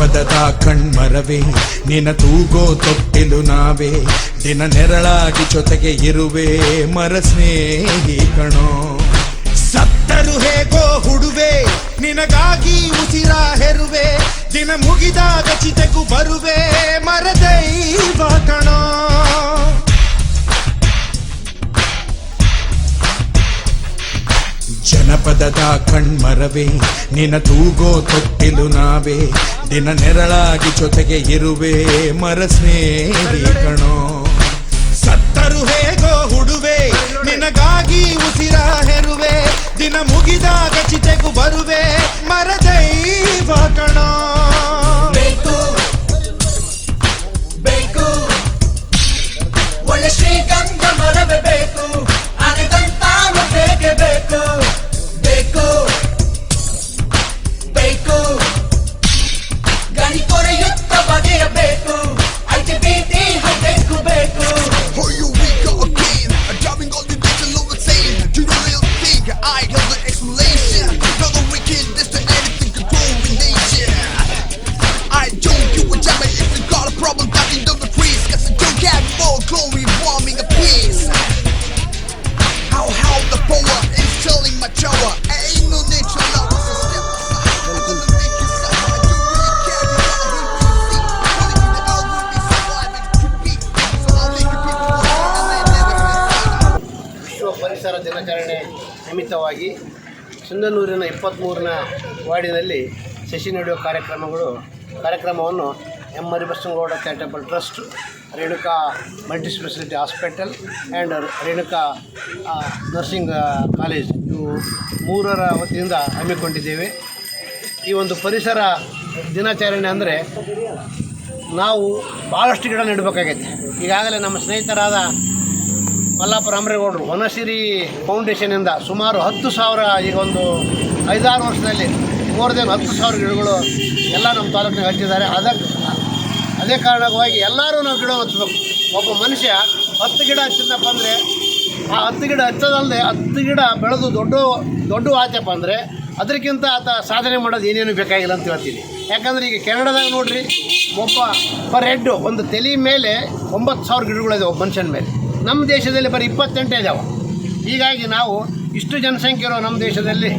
ಜನಪದದ ಕಣ್ಮರವೇ ನಿನ ತೂಗೋ ತೊಟ್ಟಿಲು ನಾವೇ ದಿನ ನೆರಳಾಗಿ ಜೊತೆಗೆ ಇರುವೆ ಮರ ಸ್ನೇಹಿ ಕಣೋ. ಸತ್ತರು ಹೇಗೋ ಹುಡುವೆ, ನಿನಗಾಗಿ ಉಸಿರ ಹೆರುವೆ, ದಿನ ಮುಗಿದಾಗ ಚಿತೆಗೂ ಬರುವೆ, ಮರದೈವ ಕಣೋ. ಜನಪದದ ಕಣ್ಮರವೇ ನಿನ ತೂಗೋ ತೊಟ್ಟಿಲು ನಾವೇ, ದಿನ ನೆರಳಾಗಿ ಜೊತೆಗೆ ಇರುವೆ ಮರ ಸ್ನೇಹಿ ಕಣೋ. ಸತ್ತರು ಹೇಗೋ ದಿನಾಚರಣೆ ನಿಮಿತ್ತವಾಗಿ ಸಿಂಧನೂರಿನ ಇಪ್ಪತ್ತ್ಮೂರನ ವಾರ್ಡಿನಲ್ಲಿ ಸಸಿ ನೆಡುವ ಕಾರ್ಯಕ್ರಮಗಳು, ಕಾರ್ಯಕ್ರಮವನ್ನು M Maribasanagouda charitable trust, Renuka multi speciality hospital and Renuka nursing college ಇವು ಮೂರರ ವತಿಯಿಂದ ಹಮ್ಮಿಕೊಂಡಿದ್ದೇವೆ. ಈ ಒಂದು ಪರಿಸರ ದಿನಾಚರಣೆ ಅಂದರೆ ನಾವು ಭಾಳಷ್ಟು ಗಿಡ ನೆಡಬೇಕಾಗೈತೆ. ಈಗಾಗಲೇ ನಮ್ಮ ಸ್ನೇಹಿತರಾದ ಮಲ್ಲಾಪುರ ಅಮರೇಗೌಡರು ವನಸಿರಿ ಫೌಂಡೇಶನಿಂದ ಸುಮಾರು ಹತ್ತು ಸಾವಿರ ಈಗ ಒಂದು ಐದಾರು ವರ್ಷದಲ್ಲಿ ಮೋರ್ ದೆನ್ ಹತ್ತು ಸಾವಿರ ಗಿಡಗಳು ಎಲ್ಲ ನಮ್ಮ ತಾಲೂಕಿನಾಗ ಹಚ್ಚಿದ್ದಾರೆ. ಅದಕ್ಕೆ ಅದೇ ಕಾರಣವಾಗಿ ಎಲ್ಲರೂ ನಾವು ಗಿಡ ಹಚ್ಚಬೇಕು ಒಬ್ಬ ಮನುಷ್ಯ ಹತ್ತು ಗಿಡ ಹಚ್ಚಿದ್ದಪ್ಪ ಅಂದರೆ, ಆ ಹತ್ತು ಗಿಡ ಹಚ್ಚೋದಲ್ಲದೆ ಹತ್ತು ಗಿಡ ಬೆಳೆದು ದೊಡ್ಡ ದೊಡ್ಡ ಆತಪ್ಪ ಅಂದರೆ ಅದಕ್ಕಿಂತ ಆತ ಸಾಧನೆ ಮಾಡೋದು ಏನೇನು ಬೇಕಾಗಿಲ್ಲ ಅಂತ ಹೇಳ್ತೀನಿ. ಯಾಕಂದ್ರೆ ಈಗ ಕೆನಡಾದಾಗ ನೋಡಿರಿ, ಒಬ್ಬ ಪರ್ ಹೆಡ್ಡು ಒಂದು ತಲೆ ಮೇಲೆ ಒಂಬತ್ತು ಸಾವಿರ ಗಿಡಗಳಿದೆ ಒಬ್ಬ ಮನುಷ್ಯನ ಮೇಲೆ. ನಮ್ಮ ದೇಶದಲ್ಲಿ ಬರೀ ಇಪ್ಪತ್ತೆಂಟೇ ಇದಾವೆ. ಹೀಗಾಗಿ ನಾವು ಇಷ್ಟು ಜನಸಂಖ್ಯೆ ಇರೋ ನಮ್ಮ ದೇಶದಲ್ಲಿ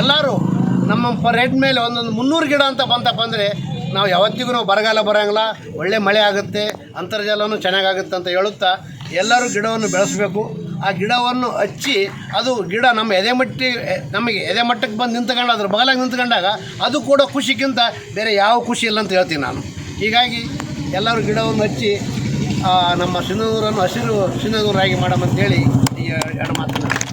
ಎಲ್ಲರೂ ನಮ್ಮ ಪರ್ ಹೆಡ್ ಮೇಲೆ ಒಂದೊಂದು ಮುನ್ನೂರು ಗಿಡ ಅಂತ ಬಂತಪ್ಪ ಅಂದರೆ ನಾವು ಯಾವತ್ತಿಗೂ ನಾವು ಬರಗಾಲ ಬರೋಂಗಿಲ್ಲ. ಒಳ್ಳೆ ಮಳೆ ಆಗುತ್ತೆ ಅಂತರ್ಜಾಲವೂ ಚೆನ್ನಾಗಾಗುತ್ತೆ ಅಂತ ಹೇಳುತ್ತಾ ಎಲ್ಲರೂ ಗಿಡವನ್ನು ಬೆಳೆಸಬೇಕು. ಆ ಗಿಡವನ್ನು ಹಚ್ಚಿ ಅದು ಗಿಡ ನಮ್ಮ ಎದೆ ಮಟ್ಟಿ ನಮಗೆ ಎದೆ ಮಟ್ಟಕ್ಕೆ ಬಂದು ನಿಂತ್ಕೊಂಡು ಅದ್ರ ಬಗಲಾಗಿ ನಿಂತ್ಕೊಂಡಾಗ ಅದು ಕೂಡ ಖುಷಿಗಿಂತ ಬೇರೆ ಯಾವ ಖುಷಿ ಇಲ್ಲ ಅಂತ ಹೇಳ್ತೀನಿ ನಾನು. ಹೀಗಾಗಿ ಎಲ್ಲರೂ ಗಿಡವನ್ನು ಹಚ್ಚಿ ನಮ್ಮ ಸಿಂಧನೂರನ್ನು ಹಸಿರು ಸಿಂಧನೂರಾಗಿ ಮಾಡಮಂತೇಳಿ ಈ ಎರಡು ಮಾತನ್ನು.